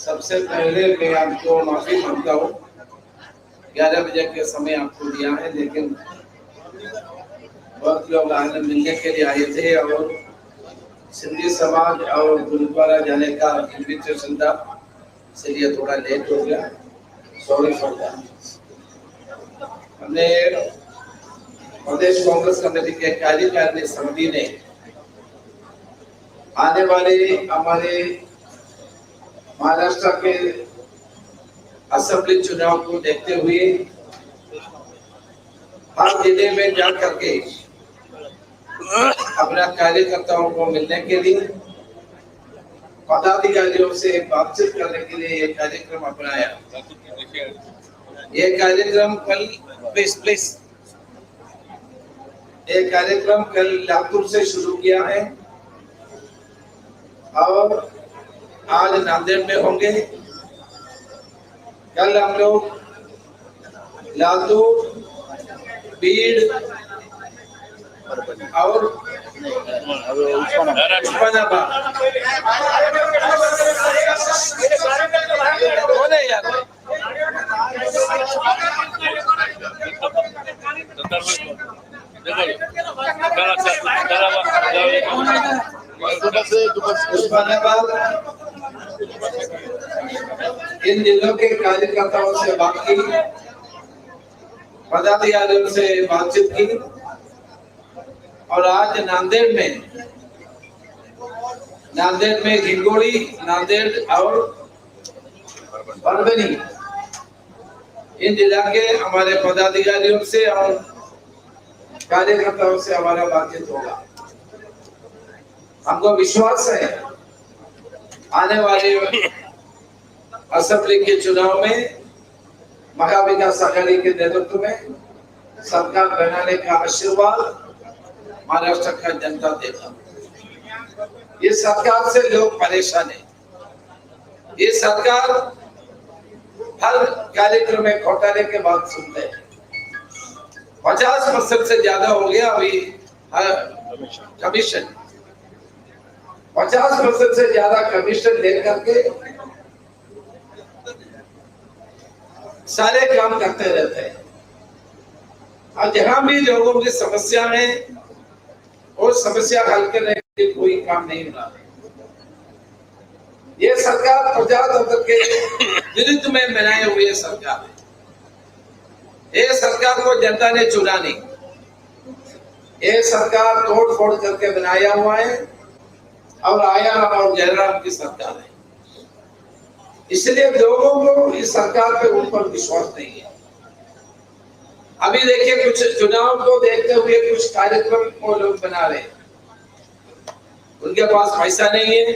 सबसे पहले मैं आपको माफ़ी माँगता हूँ। ग्यारह बजे के समय आपको दिया है, लेकिन बहुत लोग आज मिलने के लिए आए थे और सिंधी समाज और गुरुद्वारा जाने का इन्विटेशन था। इसलिए थोड़ा लेट हो गया। सॉरी फॉर दैट हमने प्रदेश कांग्रेस कमेटी के कार्यकारिणी समिति ने आने वाले हमारे महाराष्ट्र के असेंबली चुनाव को देखते हुए हर ज़िले में जा करके अपना कार्यकर्ताओं को मिलने के लिए, पदाधिकारियों से बातचीत करने के लिए ये कार्यक्रम अपनाया। ये कार्यक्रम कल प्लीज़ प्लीज़ ये कार्यक्रम कल लातूर से शुरू किया है और आज नांदेड़ में होंगे। कल हम लोग लातूर बीड़ और उस्मानाबाद। यार। उस्मानाबाद इन जिलों के कार्यकर्ताओं से बात की पदाधिकारियों से बातचीत की और आज नांदेड़ में नांदेड़ में घिंगोड़ी, नांदेड़ और परभनी इन जिला के हमारे पदाधिकारियों से और कार्यकर्ताओं से हमारा बातचीत होगा। हमको विश्वास है आने वाले असेंबली के चुनाव में, महाविकास आघाड़ी के नेतृत्व में सरकार बनाने का आशीर्वाद महाराष्ट्र का जनता देगा ये सरकार से लोग परेशान है। ये सरकार हर कार्यक्रम में घोटाले के बाद सुनते हैं। पचास परसेंट से ज़्यादा हो गया अभी कमीशन। पचास परसेंट से ज़्यादा कमीशन लेकर के सारे काम करते रहते हैं। और जहाँ भी लोगों की समस्या है वो समस्या हल करने के लिए कोई काम नहीं रहा। ये सरकार प्रजातंत्र के विरुद्ध में बनाए हुए सरकार है। ये सरकार को जनता ने चुना नहीं। ये सरकार तोड़ फोड़ करके बनाया हुआ है। और आया और जयराम की सरकार है। इसलिए लोगों को इस सरकार पे ऊपर विश्वास नहीं है। अभी देखिए, कुछ चुनाव को देखते हुए कुछ कार्यक्रम को लोग बना रहे उनके पास पैसा नहीं है।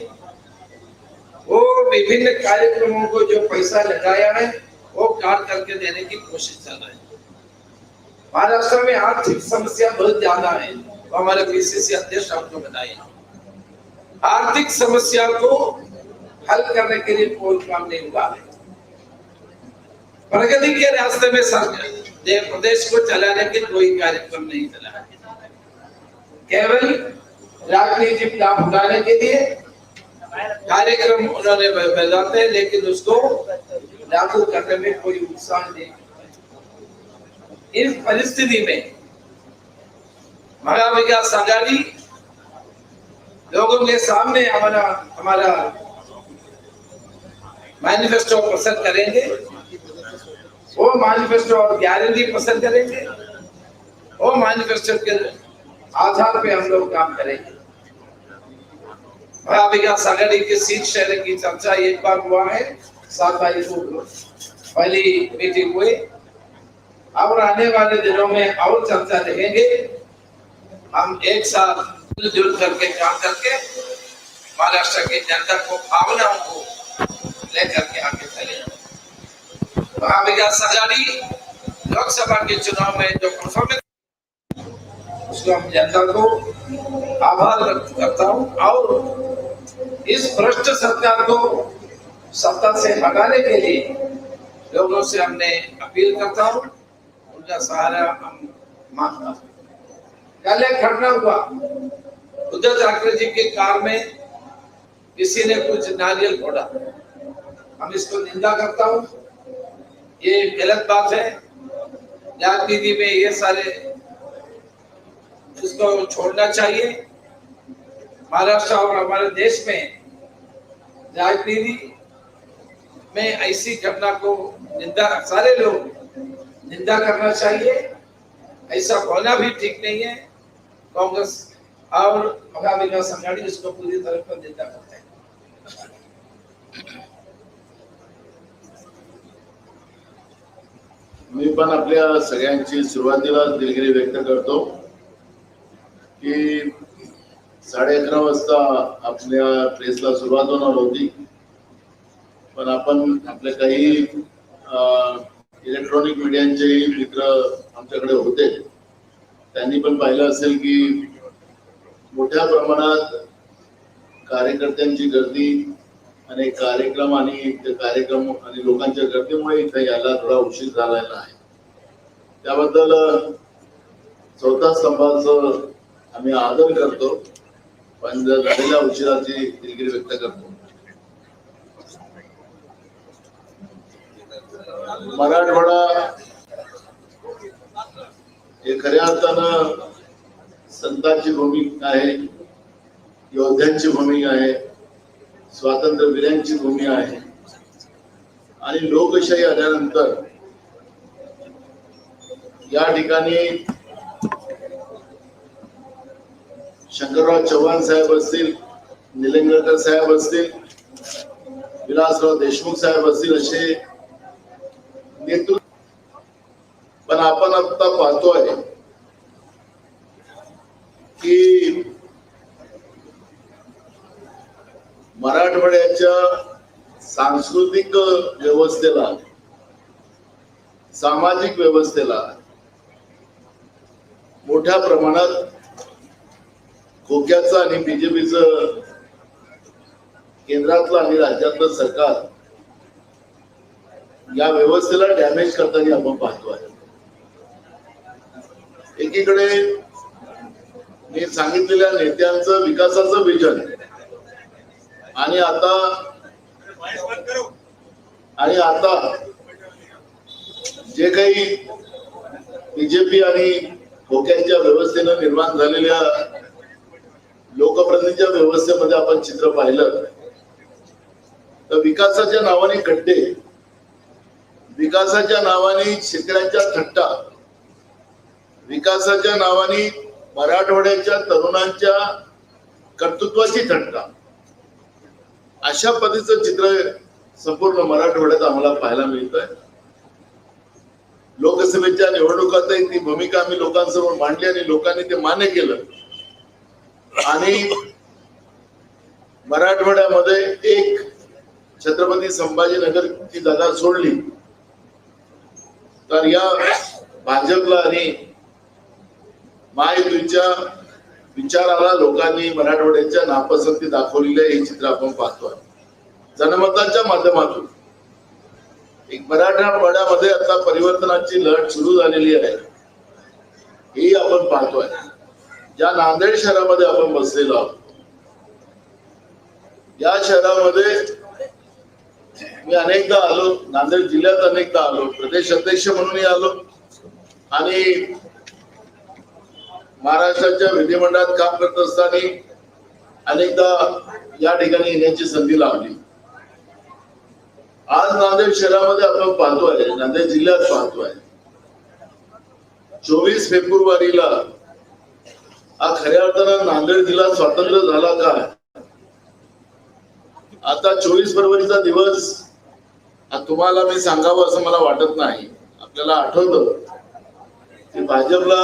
वो विभिन्न कार्यक्रमों को जो पैसा लगाया है, वो काट करके देने की कोशिश कर रही है। महाराष्ट्र में आर्थिक समस्या बहुत ज़्यादा है। तो हमारे पीसीसी अध्यक्ष आपको बताए। आर्थिक समस्या को हल करने के लिए कोई काम नहीं हुआ है। प्रगति के रास्ते में प्रदेश को चलाने के कोई कार्यक्रम नहीं चला केवल राजनीतिक लाभ उठाने के लिए कार्यक्रम उन्होंने बनाते हैं, लेकिन उसको लागू करने में कोई उत्साह नहीं। इस परिस्थिति में महाविकास आघाड़ी लोगों के सामने हमारा हमारा मैनिफेस्टो पसंद करेंगे। वो मैनिफेस्टो और गारंटी पसंद करेंगे। वो मैनिफेस्टो के आधार पे हम लोग काम करेंगे। विकास आघाड़ी के सीट शेयरिंग की चर्चा एक बार हुआ है। सात तारीख को पहली मीटिंग हुई। और आने वाले दिनों में और चर्चा रहेंगे। हम एक साथ मिलजुल करके, काम करके, महाराष्ट्र की जनता को भावनाओं को लेकर के आगे चले महाविकास आघाड़ी लोकसभा के चुनाव में जो परफॉर्मेंस उसको हम जनता को आभार व्यक्त करता हूँ और इस भ्रष्ट सरकार को सत्ता से हटाने के लिए लोगों से हमने अपील करता हूँ। उनका सहारा हम माँगता हूँ। कल एक घटना हुआ। उद्धव ठाकरे जी की कार में किसी ने कुछ नारियल फोड़ा। हम इसको निंदा करता हूँ। ये गलत बात है। जात नीति में ये सारे इसको छोड़ना चाहिए। महाराष्ट्र और हमारे देश में राजनीति में ऐसी घटना को निंदा, सारे लोग निंदा करना चाहिए। ऐसा होना भी ठीक नहीं है। कांग्रेस और महाविकास आघाड़ी इसको पूरी तरह पर देता करते हैं। मी पण आपल्या सगळ्यांची सुरुवातीला दिलगिरी व्यक्त करतो की साडे अकरा वाजता आपल्या प्रेसला सुरुवात होणार होती पण आपण आपले काही इलेक्ट्रॉनिक मीडियांचे मित्र आमच्याकडे होते. त्यांनी पण पाहिलं असेल की मोठ्या प्रमाणात कार्यकर्त्यांची गर्दी आणि कार्यक्रम आणि कार्यक्रम आणि लोकांच्या गर्दीमुळे इथे यायला थोडा उशीर झालेला आहे. त्याबद्दल चौथा स्तंभाचं आम्ही आदर करतो पण जर झालेल्या उशिराची दिलगिरी व्यक्त करतो. मराठवाडा हे खऱ्या अर्थानं संतांची भूमिका आहे योद्ध्यांची भूमिका आहे स्वातंत्र्यवीरांची भूमी आहे. आणि लोकशाही आल्यानंतर या ठिकाणी शंकरराव चव्हाण साहेब असतील निलंगेकर साहेब असतील विलासराव देशमुख साहेब असतील असे नेतृत्व पण आपण आता पाहतोय की मराठवाड्याच्या सांस्कृतिक व्यवस्थेला सामाजिक व्यवस्थेला मोठ्या प्रमाणात खोक्याचं आणि बीजेपीचं केंद्रातलं आणि राज्यातलं सरकार या व्यवस्थेला डॅमेज करताना आपण आहे. एकीकडे मी सांगितलेल्या नेत्यांचं विकासाचं विजन आणि आता आणि आता जे काही बीजेपी आणि खोक्यांच्या व्यवस्थेनं निर्माण झालेल्या लोकप्रतिनिधीच्या व्यवस्थेमध्ये आपण चित्र पाहिलं. तर विकासाच्या नावाने खड्डे विकासाच्या नावाने शेतकऱ्यांच्या थट्टा विकासाच्या नावाने मराठवाड्याच्या तरुणांच्या कर्तृत्वाची थट्टा अशा पद्धतीचं चित्र संपूर्ण मराठवाड्यात आम्हाला पाहायला मिळत आहे लोकसभेच्या निवडणुकातही ती भूमिका आम्ही लोकांसमोर मांडली आणि लोकांनी ते मान्य केलं. आणि मराठवाड्यामध्ये एक छत्रपती संभाजीनगर ची जागा सोडली. तर या भाजपला आणि महायुतीच्या विचाराला लोकांनी मराठवाड्याच्या नापसंती दाखवलेली आहे हे चित्र आपण पाहतोय. जनमताच्या माध्यमातून. एक मराठवाड्यामध्ये आता परिवर्तनाची लढ सुरू झालेली आहे. ही आपण पाहतोय. ज्या नांदेड शहरामध्ये आपण बसलेलो आहोत. या शहरामध्ये मी अनेकदा आलो. नांदेड जिल्ह्यात अनेकदा आलो. प्रदेश अध्यक्ष म्हणूनही आलो. आणि महाराष्ट्राच्या विधिमंडळात काम करत असताना अनेकदा या ठिकाणी येण्याची संधी लाभली. आज नांदेड शहरामध्ये आपण पाहतोय नांदेड जिल्ह्यात पाहतोय चोवीस फेब्रुवारीला हा खऱ्या अर्थानं नांदेड जिल्हा स्वातंत्र्य झाला का? आता चोवीस फरवरीचा दिवस तुम्हाला मी सांगावं असं मला वाटत नाही. आपल्याला आठवत. की भाजपला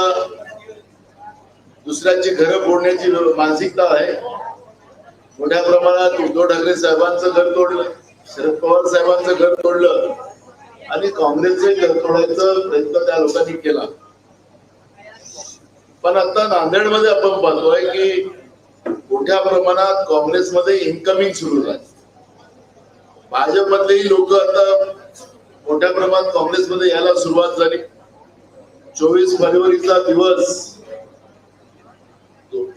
दुसऱ्यांची घरं फोडण्याची मानसिकता आहे. मोठ्या प्रमाणात उद्धव ठाकरे साहेबांचं घर तोडलं शरद पवार साहेबांचं घर तोडलं आणि काँग्रेसचे घर तोडायचा प्रयत्न त्या लोकांनी केला. पण आता नांदेडमध्ये आपण पाहतोय की मोठ्या प्रमाणात काँग्रेसमध्ये इन्कमिंग सुरू झाली. भाजपमधलेही लोक आता मोठ्या प्रमाणात काँग्रेसमध्ये यायला सुरुवात झाली. चोवीस फेब्रुवारीचा दिवस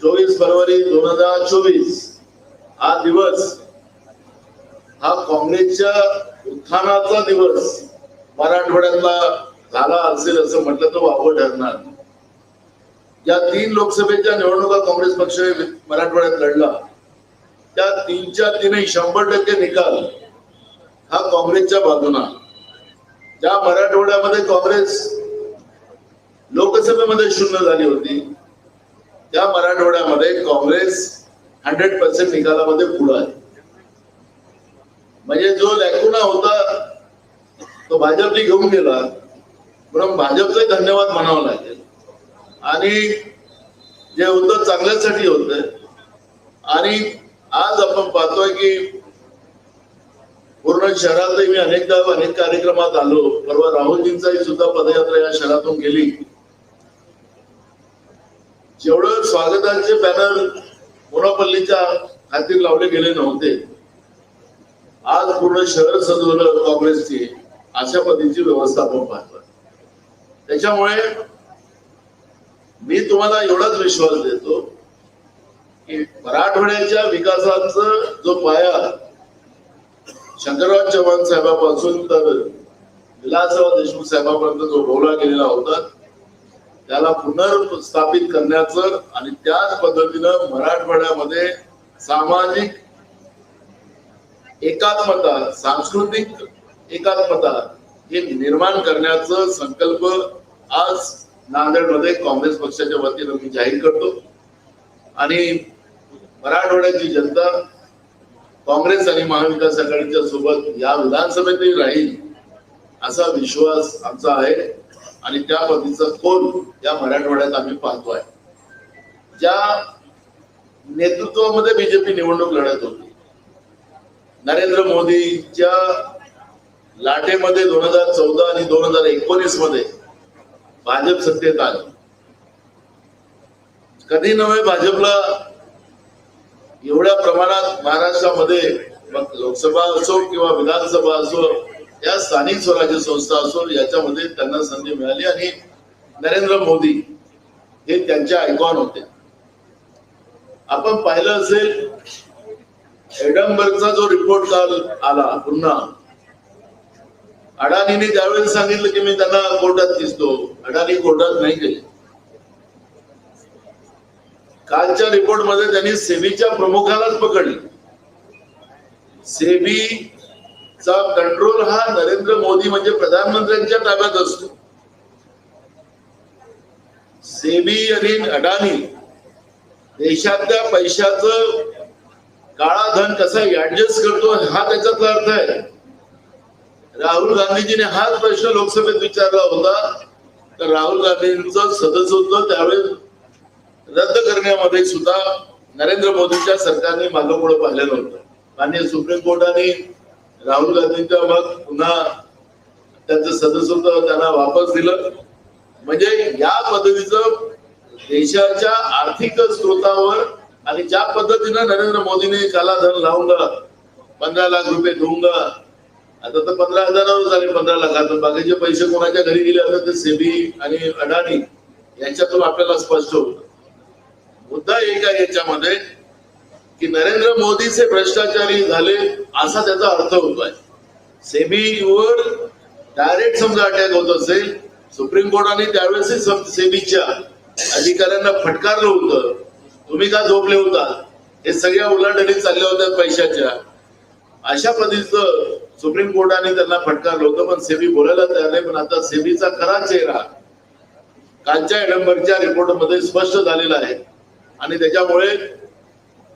चोवीस फरवरी दोन हजार चोवीस. हा दिवस हा काँग्रेसच्या उत्थानाचा दिवस मराठवाड्यातला झाला असेल असं म्हटलं तर वावं ठरणार. या तीन लोकसभेच्या निवडणुका काँग्रेस पक्ष मराठवाड्यात लढला. त्या तीनच्या तीनही शंभर टक्के निकाल हा काँग्रेसच्या बाजूना. ज्या मराठवाड्यामध्ये काँग्रेस लोकसभेमध्ये शून्य झाली होती त्या मराठवाड्यामध्ये काँग्रेस हंड्रेड पर्सेंट निकालामध्ये पुढे आहे. म्हणजे जो लॅकुना होता तो भाजपने घेऊन गेला म्हणून भाजपचे धन्यवाद म्हणावं लागेल. आणि जे होतं चांगल्यासाठी होतं. आणि आज आपण पाहतोय की पूर्ण शहरातही मी अनेकदा अनेक कार्यक्रमात आलो. परवा राहुलजींचाही सुद्धा पदयात्रा या शहरातून गेली. जेवढं स्वागताचे बॅनर मोनापल्लीच्या खातीर लावले गेले नव्हते आज पूर्ण शहर सजवलं काँग्रेसची अशा पद्धतीची व्यवस्था आपण पाहतो त्याच्यामुळे मी तुम्हाला एवढाच विश्वास देतो की मराठवाड्याच्या विकासाचा जो पाया शंकरराव चव्हाण साहेबापासून तर विलासराव देशमुख साहेबापर्यंत जो रोवला गेलेला होता त्याला पुनर्स्थापित करण्याचं आणि त्याच पद्धतीनं मराठवाड्यामध्ये सामाजिक एकात्मता सांस्कृतिक एकात्मता हे निर्माण करण्याचं संकल्प आज नांदेडमध्ये काँग्रेस पक्षाच्या वतीनं मी जाहीर करतो. आणि मराठवाड्याची जनता काँग्रेस आणि महाविकास आघाडीच्या सोबत या विधानसभेतही राहील असा विश्वास आमचा आहे. आणि त्या पद्धतीचा कोल या मराठवाड्यात आम्ही पाहतोय ज्या नेतृत्वामध्ये बीजेपी निवडणूक लढत होती नरेंद्र मोदीच्या लाटेमध्ये दोन हजार चौदा आणि दोन हजार एकोणीसमध्ये भाजप सत्तेत आलं. कधी नव्हे भाजपला एवढ्या प्रमाणात महाराष्ट्रामध्ये मग लोकसभा असो किंवा विधानसभा असो या स्थानिक स्वराज्य संस्था असून याच्यामध्ये त्यांना संधी मिळाली आणि नरेंद्र मोदी हे त्यांचे आयकॉन होते. आपण पाहिलं असेल एडमबर्गचा जो रिपोर्ट काल आला पुन्हा अडाणीने त्यावेळेस सांगितलं की मी त्यांना कोर्टात दिसतो. अडाणी कोर्टात नाही गेले. कालच्या रिपोर्टमध्ये त्यांनी सेबीच्या प्रमुखालाच पकडले. चा कंट्रोल हा नरेंद्र मोदी म्हणजे प्रधानमंत्र्यांच्या ताब्यात असतो. सेबी आणि अडाणी देशातल्या पैशाचं काळा धन कसा ऍडजस्ट करतो हा त्याच्यातला अर्थ आहे. राहुल गांधीजीने हाच प्रश्न लोकसभेत विचारला होता. तर राहुल गांधींचं सदस्यत्व त्यावेळेस रद्द करण्यामध्ये सुद्धा नरेंद्र मोदीच्या सरकारने मागं पुढे पाहिलेलं होतं माननीय सुप्रीम कोर्टाने राहुल गांधींच्या मग पुन्हा त्यांचं सदस्यत्व त्यांना वापस दिलं. म्हणजे या पद्धतीचं देशाच्या आर्थिक स्रोतावर आणि ज्या पद्धतीनं नरेंद्र मोदीने काला धन लावलं पंधरा लाख रुपये घेऊन आता तर पंधरा हजारावर झाले पंधरा लाखात बाकीचे पैसे कोणाच्या घरी गेले असतात ते सेबी आणि अडाणी यांच्यातून आपल्याला स्पष्ट होत. मुद्दा एक आहे याच्यामध्ये की नरेंद्र मोदीचे भ्रष्टाचारी झाले असा त्याचा अर्थ होतोय सेबीवर डायरेक्ट समजा अटॅक होत असेल सुप्रीम कोर्टाने त्यावेळेस सेबीच्या अधिकाऱ्यांना फटकारलं होतं. तुम्ही का झोपले होता? हे सगळ्या उलाढाली चालल्या होत्या पैशाच्या. अशा पद्धतीचं सुप्रीम कोर्टाने त्यांना फटकारलं होतं पण सेबी बोलायला तयार नाही पण आता सेबीचा खरा चेहरा कालच्या एडंबरच्या रिपोर्टमध्ये स्पष्ट झालेला आहे. आणि त्याच्यामुळे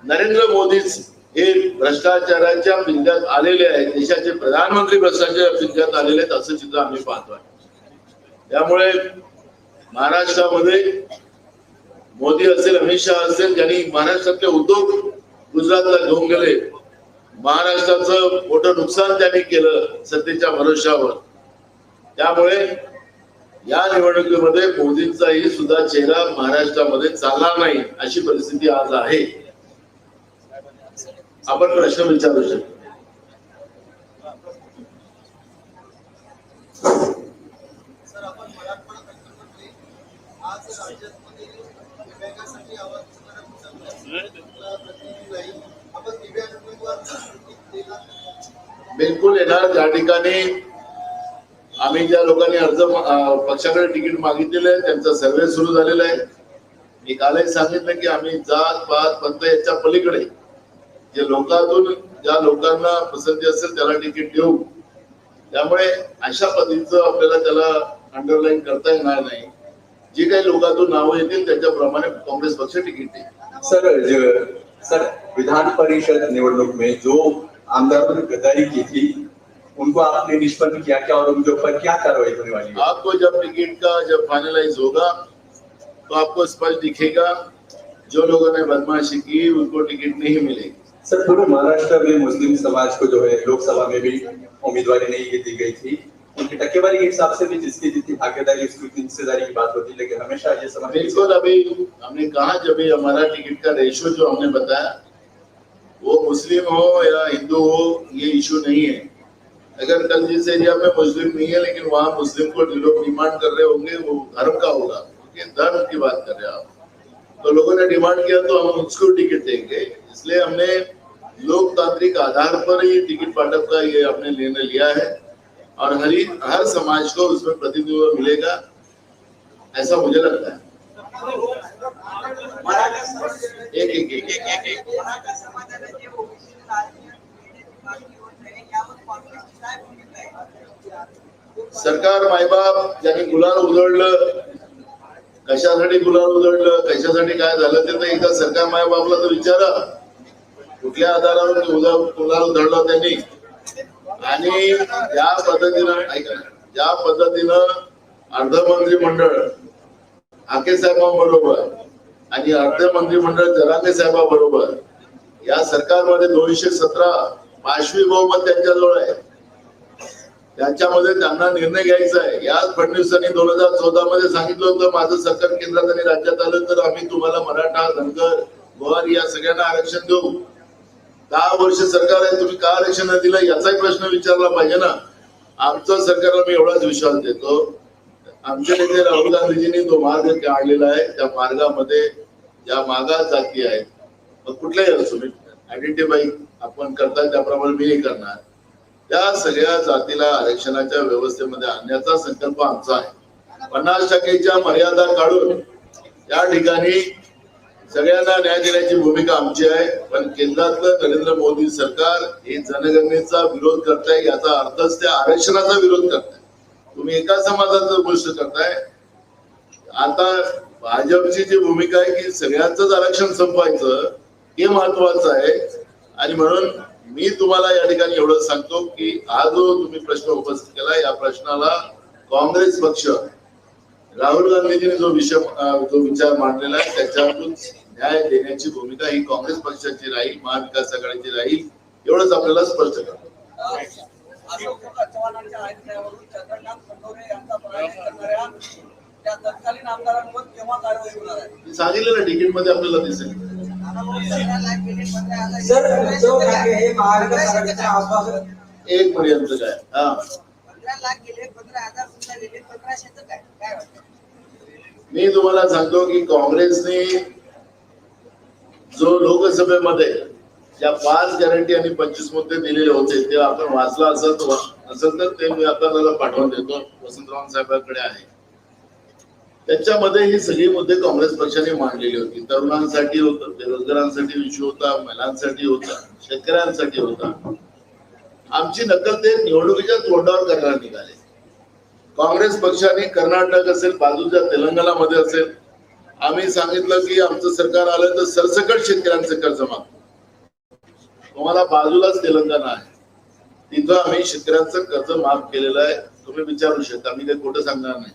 नरेंद्र मोदीच हे भ्रष्टाचाराच्या पिंजात आलेले आहेत. देशाचे प्रधानमंत्री भ्रष्टाचाराच्या पिंजात आलेले आहेत असं चित्र आम्ही पाहतोय त्यामुळे महाराष्ट्रामध्ये मोदी असेल अमित शहा असेल ज्यांनी महाराष्ट्रातले उद्योग गुजरातला घेऊन गेले महाराष्ट्राचं मोठं नुकसान त्यांनी केलं सत्तेच्या भरोशावर त्यामुळे या निवडणुकीमध्ये मोदींचाही सुद्धा चेहरा महाराष्ट्रामध्ये चालला नाही अशी परिस्थिती आज आहे. आपण प्रश्न विचारू शकतो. बिलकुल येणार. ज्या ठिकाणी आम्ही ज्या लोकांनी अर्ज पक्षाकडे तिकीट मागितलेलं आहे त्यांचा सर्वे सुरू झालेला आहे. मी कालही सांगितलं की आम्ही जात पात पंथ याच्या पलीकडे जे लोकांतून ज्या लोकांना पसंती असेल त्याला तिकीट देऊ. त्यामुळे अशा पद्धतीचं आपल्याला त्याला अंडरलाईन करता येणार नाही. जी काही लोकांतून नावं येतील त्याच्याप्रमाणे काँग्रेस पक्ष तिकीट देईल. सर जो सर विधान परिषद निवडणूक में जो आमदारों ने गद्दारी की थी उनको आपने निष्पन्न किया क्या और उनके ऊपर क्या कार्रवाई होने वाली है? आपको जब टिकट का जब फाइनलाइज होगा तो आपको स्पष्ट दिखेगा जो लोगों ने बदमाशी की उनको टिकट नहीं मिलेगी। सर, पूरे महाराष्ट्र में मुस्लिम समाज को जो है, लोकसभा में भी उम्मीदवारी नहीं दी गई थी। उनकी टक्केवारी के हिसाब से भी जिसकी जितनी भागीदारी, उसकी हिस्सेदारी की बात होती है, लेकिन हमेशा ये समझ बिल्कुल अभी हमने कहा, जब हमारा टिकट का रेशो जो हमने बताया, वो मुस्लिम हो या हिंदू हो, ये इशू नहीं है। अगर कल जिस एरिया में मुस्लिम नहीं है, लेकिन वहाँ मुस्लिम को लोग डिमांड कर रहे होंगे, वो धर्म का होगा। क्योंकि धर्म की बात कर रहे हैं आप। तो लोगों ने डिमांड किया तो हम उसको टिकट देंगे। इसलिए हमने लोकतांत्रिक आधार पर ये टिकट पाटप का ये आपने निर्णय लिया है और हर हर समाज को उसमें प्रतिनिधित्व मिलेगा, ऐसा मुझे लगता है। एक एक एक एक एक। सरकार मायबाप ज्यांनी गुलाल उधळलं, कशासाठी गुलाल उधळलं, कशासाठी काय झालं ते तर एकदा सरकार मायबापला तर विचारा. कुठल्या आधारावर ते धरलं त्यांनी? आणि ज्या पद्धतीनं ऐका ज्या पद्धतीनं अर्ध मंत्रिमंडळ आके साहेबांबरोबर आणि अर्ध मंत्रिमंडळ जरांगे साहेबांबरोबर या सरकारमध्ये दोनशे सतरा पाचवी बहुमत त्यांच्याजवळ आहे. त्यांच्यामध्ये त्यांना निर्णय घ्यायचा आहे. याच फडणवीसांनी दोन हजार चौदा मध्ये सांगितलं होतं माझं सरकार केंद्रात आणि राज्यात आलं तर आम्ही तुम्हाला मराठा धनगर गोवारी या सगळ्यांना आरक्षण देऊ. दहा वर्ष सरकार आहे तुम्ही का आरक्षण नाही दिलं? याचाही प्रश्न विचारला पाहिजे ना. आमचं सरकारला मी एवढाच विश्वास देतो. आमचे नेते राहुल गांधीजींनी तो मार्ग काढलेला आहे. त्या मार्गामध्ये ज्या मागास जाती आहेत मग कुठल्याही असो मी आयडेंटिफाई आपण करता त्याप्रमाणे मीही करणार. त्या सगळ्या जातीला आरक्षणाच्या व्यवस्थेमध्ये आणण्याचा संकल्प आमचा आहे. पन्नास टक्केच्या मर्यादा काढून या ठिकाणी सगळ्यांना न्याय देण्याची भूमिका आमची आहे पण केंद्रातलं नरेंद्र मोदी सरकार हे जनगणनेचा विरोध करताय याचा अर्थच त्या आरक्षणाचा विरोध करताय. तुम्ही एका समाजाचं गोष्ट करताय. आता भाजपची जी भूमिका आहे की सगळ्यांचंच आरक्षण संपवायचं हे महत्वाचं आहे. आणि म्हणून मी तुम्हाला या ठिकाणी एवढं सांगतो की हा जो तुम्ही प्रश्न उपस्थित केला या प्रश्नाला काँग्रेस पक्ष राहुल गांधीजींनी जो विषय जो विचार मांडलेला आहे त्याच्यातून न्याय देण्याची भूमिका ही काँग्रेस पक्षाची राहील महाविकास आघाडीची राहील एवढंच आपल्याला स्पष्ट करतो सांगितलं ना तिकीटमध्ये आपल्याला दिसेल. सर उद्धव ठाकरे हे महाविकास आघाडीचे आश्वासन एक पर्यंत काय? हा. लाख गेले पंधरा हजार सुद्धा गेले काय? काय वाटतं? मी तुम्हाला सांगतो की काँग्रेसने जो लोकसभेमध्ये ज्या पाच गॅरंटी आणि पंचवीस मुद्दे दिलेले होते ते आपण वाचला असेल तर असेल तर ते मी आता त्याला पाठवून देतो. वसंतराव साहेबांकडे आहे. त्याच्यामध्ये ही सगळी मुद्दे काँग्रेस पक्षाने मांडलेली होती. तरुणांसाठी होतं बेरोजगारांसाठी विषय होता महिलांसाठी होता शेतकऱ्यांसाठी होता. आमची नक्कल ते निवडणुकीच्या तोंडावर करायला निघाले. काँग्रेस पक्षाने कर्नाटक असेल बाजूच्या तेलंगणामध्ये असेल आम्ही सांगितलं की आमचं सरकार आलं तर सरसकट शेतकऱ्यांचं कर्ज माफ तुम्हाला बाजूलाच तेलंगणा आहे. तिथं आम्ही शेतकऱ्यांचं कर्ज माफ केलेलं आहे. तुम्ही विचारू शकता मी काही खोटं सांगणार नाही.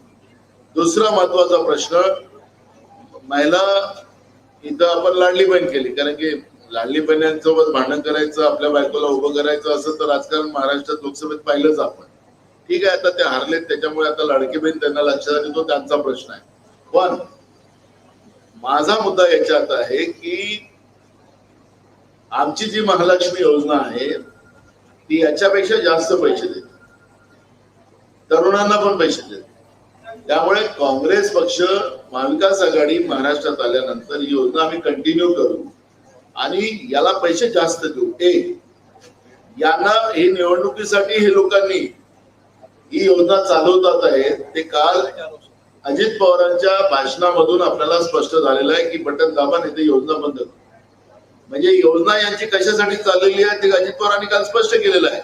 दुसरा महत्त्वाचा प्रश्न महिला इथं आपण लाडली बहीण केली कारण की लाडली बहिण्यांसोबत भांडण करायचं आपल्या बायकोला उभं करायचं असं तर राजकारण महाराष्ट्रात लोकसभेत पाहिलंच आपण. ठीक आहे आता ते हारलेत त्याच्यामुळे आता लाडकी बहीण त्यांना लक्षात आली तो त्यांचा प्रश्न आहे. पण माझा मुद्दा याच्यात आहे की आमची जी महालक्ष्मी योजना आहे ती याच्यापेक्षा जास्त पैसे देते. तरुणांना पण पैसे देते. त्यामुळे काँग्रेस पक्ष महाविकास आघाडी महाराष्ट्रात आल्यानंतर ही योजना आम्ही कंटिन्यू करू. आणि याला पैसे जास्त देऊ. ए यांना हे निवडणुकीसाठी हे लोकांनी ही योजना चालवतात आहे ते काल अजित पवारांच्या भाषणामधून आपल्याला स्पष्ट झालेलं आहे की बटन दाबा नाही ते योजना बंद म्हणजे योजना यांची कशासाठी चाललेली आहे ते अजित पवारांनी काल स्पष्ट केलेलं आहे.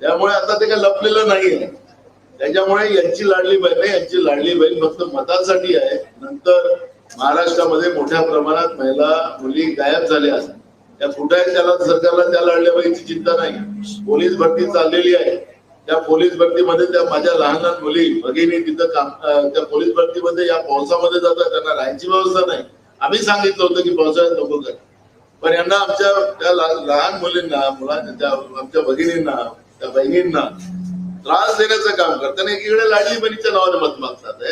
त्यामुळे आता ते काय लपलेलं नाहीये. त्याच्यामुळे यांची लाडली बहीण नाही यांची लाडली बहीण फक्त मतांसाठी आहे. नंतर महाराष्ट्रामध्ये मोठ्या प्रमाणात महिला मुली गायब झाल्या त्या कुठे आहेत? त्याला सरकारला त्या लाडल्या बहीणची चिंता नाही. पोलीस भरती चाललेली आहे. त्या पोलीस भरतीमध्ये त्या माझ्या लहान लहान मुली भगिनी तिथं काम त्या पोलीस भरतीमध्ये या पावसामध्ये जातात. त्यांना राहायची व्यवस्था नाही. आम्ही सांगितलं होतं की पावसाळ्यात नको काय पण यांना आमच्या त्या लहान मुलींना मुलांना त्या आमच्या भगिनींना त्या बहिणींना त्रास देण्याचं काम करतात आणि एकीकडे लाडली बहिणीच्या नावाने मत मागतात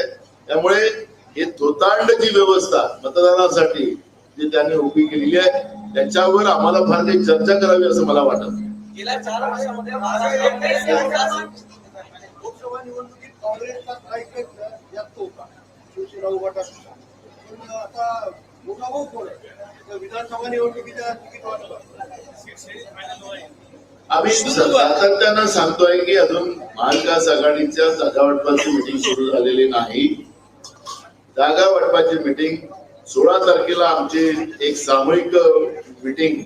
त्यामुळे हे थोतांड जी व्यवस्था मतदानासाठी जी त्यांनी उभी केलेली आहे त्याच्यावर आम्हाला फार काही चर्चा करावी असं मला वाटत. गेल्या चार वर्षामध्ये लोकसभा निवडणुकीत काँग्रेसचा जास्त होता. शिवसेना पण आता मोठा कोण विधानसभा निवडणुकीच्या तिकीट वाटलं. आम्ही सातत्यानं सांगतोय की अजून महाविकास आघाडीच्या वाटपाची मिटिंग सुरू झालेली नाही. जागा वाटपाची मिटिंग सोळा तारखेला आमची एक सामूहिक मिटिंग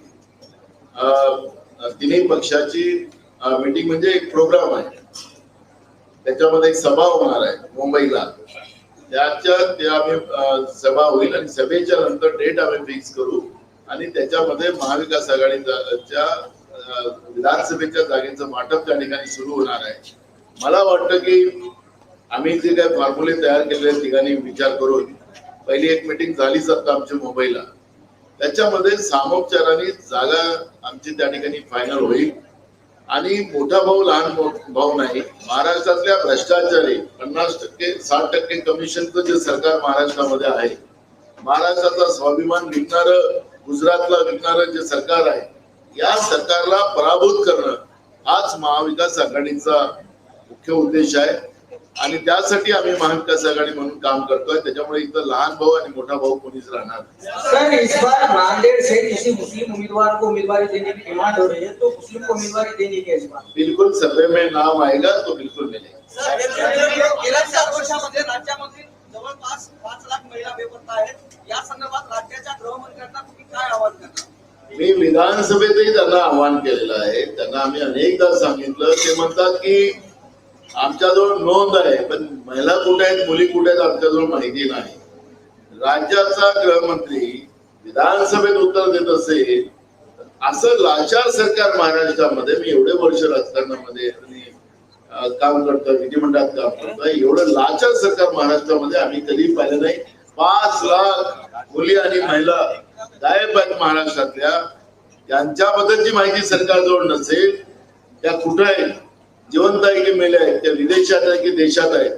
तिन्ही पक्षाची मिटिंग म्हणजे एक प्रोग्राम आहे. त्याच्यामध्ये एक सभा होणार आहे मुंबईला. त्याच्या ते आम्ही सभा होईल आणि सभेच्या नंतर डेट आम्ही फिक्स करू. आणि त्याच्यामध्ये महाविकास आघाडीच्या विधानसभेच्या जागेचं वाटप त्या ठिकाणी सुरू होणार आहे. मला वाटतं की आम्ही जे काही फॉर्म्युले तयार केलेले ठिकाणी विचार करून पहिली एक मिटिंग झालीच आता आमच्या मुंबईला. त्याच्यामध्ये सामोपचाराने जागा आमची त्या ठिकाणी फायनल होईल. आणि मोठा भाऊ लहान भाऊ नाही महाराष्ट्रातल्या भ्रष्टाचारी पन्नास टक्के साठ टक्के कमिशनचं जे सरकार महाराष्ट्रामध्ये आहे महाराष्ट्राचा स्वाभिमान विकणार गुजरातला विकणार जे सरकार आहे या सरकारला पराभूत करणं हाच महाविकास आघाडीचा मुख्य उद्देश आहे. आणि त्यासाठी आम्ही महाविकास आघाडी म्हणून काम करतोय. त्याच्यामुळे इथं लहान भाऊ आणि मोठा भाऊ कोणीच राहणार नाही. सर इस बार नांदेड़ से किसी मुस्लिम उम्मीदवार को उम्मीदवारी देने की डिमांड हो रही है तो मुस्लिम को उम्मीदवारी देनी है इस बार? बिल्कुल सर्वे में नाम आएगा तो बिल्कुल मिलेगा। गेल्या चार वर्षामध्ये राज्यामध्ये जवळपास पाच लाख महिला बेपत्ता आहेत. या संदर्भात राज्याच्या गृहमंत्र्यांना तुम्ही काय आवाहन करणार मी विधानसभेतही त्यांना आवाहन केलेलं आहे. त्यांना आम्ही अनेकदा सांगितलं. ते म्हणतात की आमच्याजवळ नोंद आहे पण महिला कुठे आहेत मुली कुठे आहेत आमच्याजवळ माहिती नाही. राज्याचा गृहमंत्री विधानसभेत उत्तर देत असेल असं लाचार सरकार महाराष्ट्रामध्ये मी एवढे वर्ष राजकारणामध्ये काम करतो विधिमंडळात काम करतो एवढं लाचार सरकार महाराष्ट्रामध्ये आम्ही कधी पाहिलं नाही. पाच लाख मुली आणि महिला गायब आहेत महाराष्ट्रातल्या. यांच्याबद्दलची माहिती सरकारजवळ नसेल त्या कुठं आहेत? जिवंत आहे की मेल्या आहेत त्या विदेशात आहे की देशात आहे?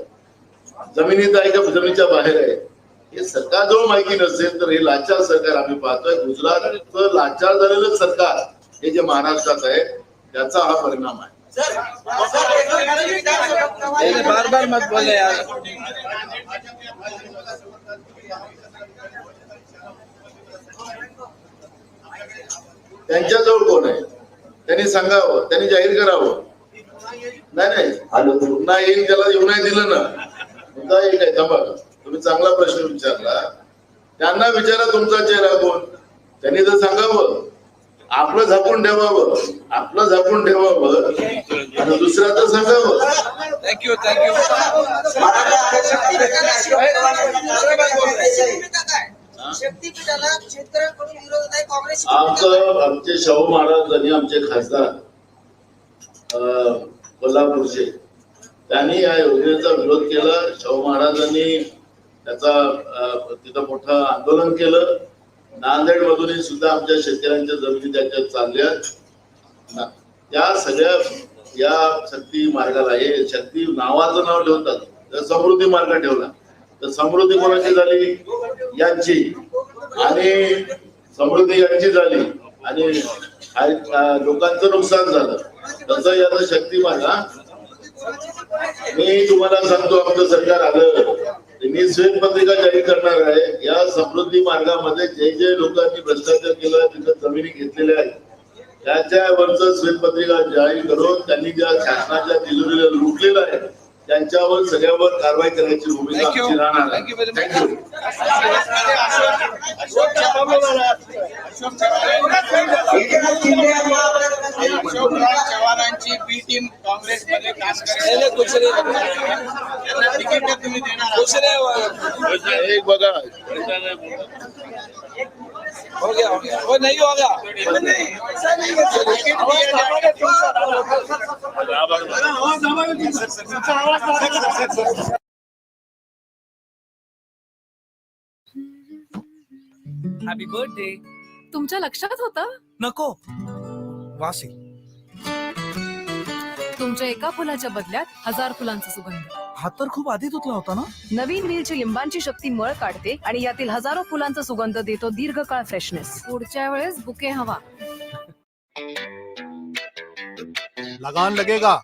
जमिनीत आहे का जमिनीच्या बाहेर आहे? हे सरकारजवळ माहिती नसेल तर हे लाचार सरकार आम्ही पाहतोय. गुजरातचं लाचार झालेलं सरकार हे जे महाराष्ट्रात आहे त्याचा हा परिणाम आहे. बार बार मत बोले यार. त्यांच्याजवळ कोण आहे? त्यांनी सांगावं त्यांनी जाहीर करावं. नाही नाही. पुन्हा येईल त्याला येऊ नाही दिलं ना. मुद्दा एक आहे. थांबा. तुम्ही चांगला प्रश्न विचारला. त्यांना विचारा तुमचा चेहरा कोण. त्यांनी तर सांगावं. आपलं झाकून ठेवावं. आपलं झाकून ठेवावं. आणि दुसऱ्याचं सांगावं. थँक्यू थँक्यू शक्तीपीठाला शेतकऱ्यांकडून विरोध आहे काँग्रेस आमचं आमचे शाहू महाराजांनी आमचे खासदार. अं, कोल्हापूरचे. त्यांनी या योजनेचा विरोध केला. शाहू महाराजांनी त्याचा तिथं मोठं आंदोलन केलं. नांदेड मधूनही सुद्धा आमच्या शेतकऱ्यांच्या जमिनी त्याच्यात चालल्या. त्या सगळ्या या शक्ती मार्गाला हे शक्ती नावाचं नाव ठेवतात. तर समृद्धी मार्ग ठेवला तर समृद्धी कोणाची झाली? यांची. आणि समृद्धी यांची झाली. आणि लोकांचं नुकसान झालं. तसं याचा शक्ती मार्ग मी तुम्हाला सांगतो आमचं सरकार आलं. ते मी श्वेतपत्रिका जाहीर करणार आहे. या समृद्धी मार्गामध्ये जे जे लोकांनी भ्रष्टाचार केला तिथं जमिनी घेतलेल्या आहेत. त्याच्यावरच श्वेतपत्रिका जाहीर करून त्यांनी ज्या शासनाच्या दिलेल्या लुटलेलं आहे त्यांच्यावर सगळ्यावर कारवाई करायची भूमिका. आमची राहणार चव्हाणांची बी टीम काँग्रेसमध्ये काम करेल त्यांना तिकीट तुम्ही देणार आहात. एक बघा हो गया हो गया। वो नहीं होगा. हॅपी बर्थडे तुमच्या लक्षात होतं? नको. वासी. तुमच्या एका फुलाच्या बदल्यात हजार फुलांचा सुगंध. हा तर खूप आधी तुटला होता ना? नवीन व्हीलची लिंबांची शक्ती मळ काढते आणि यातील हजारो फुलांचा सुगंध देतो दीर्घकाळ फ्रेशनेस पुढच्या वेळेस बुके हवा. लगान लगेगा.